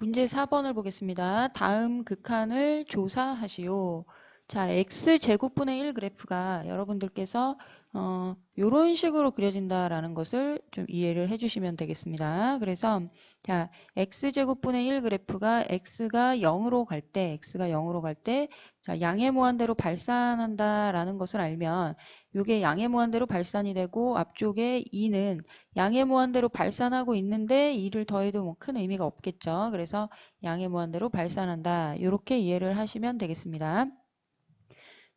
문제 4번을 보겠습니다. 다음 극한을 조사하시오. 자, x제곱분의 1 그래프가 여러분들께서 어, 이런 식으로 그려진다라는 것을 좀 이해를 해주시면 되겠습니다. 그래서 자, x제곱분의 1 그래프가 x가 0으로 갈 때, x가 0으로 갈 때, 자, 양의 무한대로 발산한다라는 것을 알면 이게 양의 무한대로 발산이 되고 앞쪽에 2는 양의 무한대로 발산하고 있는데 2를 더해도 뭐 큰 의미가 없겠죠. 그래서 양의 무한대로 발산한다. 이렇게 이해를 하시면 되겠습니다.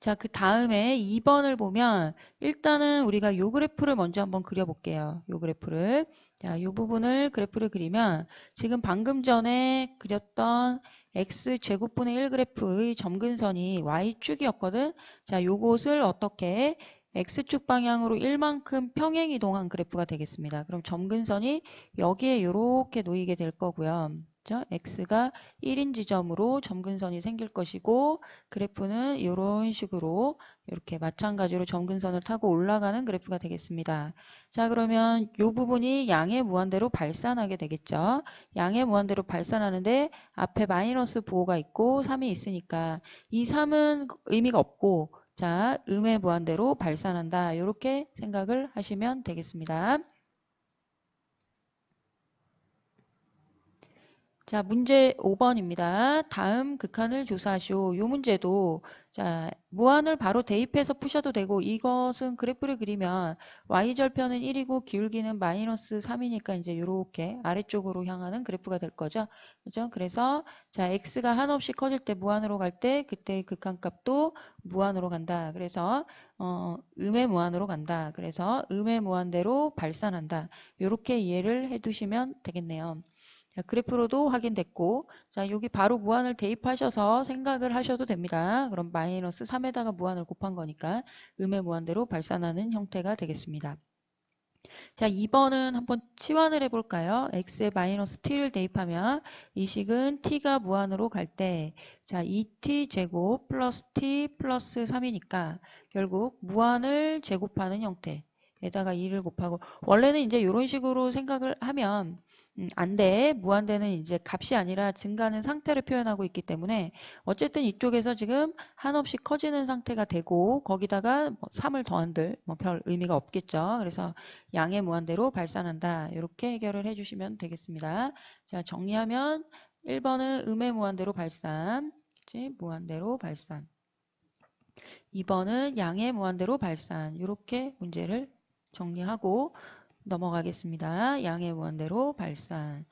자, 그 다음에 2번을 보면 일단은 우리가 요 그래프를 먼저 한번 그려볼게요. 요 그래프를. 자, 요 부분을 그래프를 그리면 지금 방금 전에 그렸던 x제곱분의 1 그래프의 점근선이 y축이었거든. 자, 요것을 어떻게 x축 방향으로 1만큼 평행 이동한 그래프가 되겠습니다. 그럼 점근선이 여기에 이렇게 놓이게 될 거고요. 그죠? x가 1인 지점으로 점근선이 생길 것이고 그래프는 이런 식으로 이렇게 마찬가지로 점근선을 타고 올라가는 그래프가 되겠습니다. 자 그러면 이 부분이 양의 무한대로 발산하게 되겠죠. 양의 무한대로 발산하는데 앞에 마이너스 부호가 있고 3이 있으니까 이 3은 의미가 없고 자 음의 무한대로 발산한다. 이렇게 생각을 하시면 되겠습니다. 자, 문제 5번입니다. 다음 극한을 조사하시오. 이 문제도 자, 무한을 바로 대입해서 푸셔도 되고 이것은 그래프를 그리면 y절편은 1이고 기울기는 마이너스 3이니까 이제 이렇게 아래쪽으로 향하는 그래프가 될 거죠. 그죠? 그래서 자, x가 한없이 커질 때 무한으로 갈 때 그때의 극한값도 무한으로 간다. 그래서 어, 음의 무한으로 간다. 그래서 음의 무한대로 발산한다. 이렇게 이해를 해 두시면 되겠네요. 자, 그래프로도 확인됐고 자 여기 바로 무한을 대입하셔서 생각을 하셔도 됩니다. 그럼 마이너스 3에다가 무한을 곱한 거니까 음의 무한대로 발산하는 형태가 되겠습니다. 자 2번은 한번 치환을 해볼까요? x에 마이너스 t를 대입하면 이 식은 t가 무한으로 갈 때 자 2t 제곱 플러스 t 플러스 3이니까 결국 무한을 제곱하는 형태 에다가 2를 곱하고 원래는 이제 이런 식으로 생각을 하면 음, 안 돼. 무한대는 이제 값이 아니라 증가하는 상태를 표현하고 있기 때문에 어쨌든 이쪽에서 지금 한없이 커지는 상태가 되고 거기다가 뭐 3을 더한들 뭐 별 의미가 없겠죠. 그래서 양의 무한대로 발산한다. 이렇게 해결을 해주시면 되겠습니다. 자 정리하면 1번은 음의 무한대로 발산, 그치? 무한대로 발산. 2번은 양의 무한대로 발산. 이렇게 문제를 정리하고 넘어가겠습니다. 양의 무한대로 발산.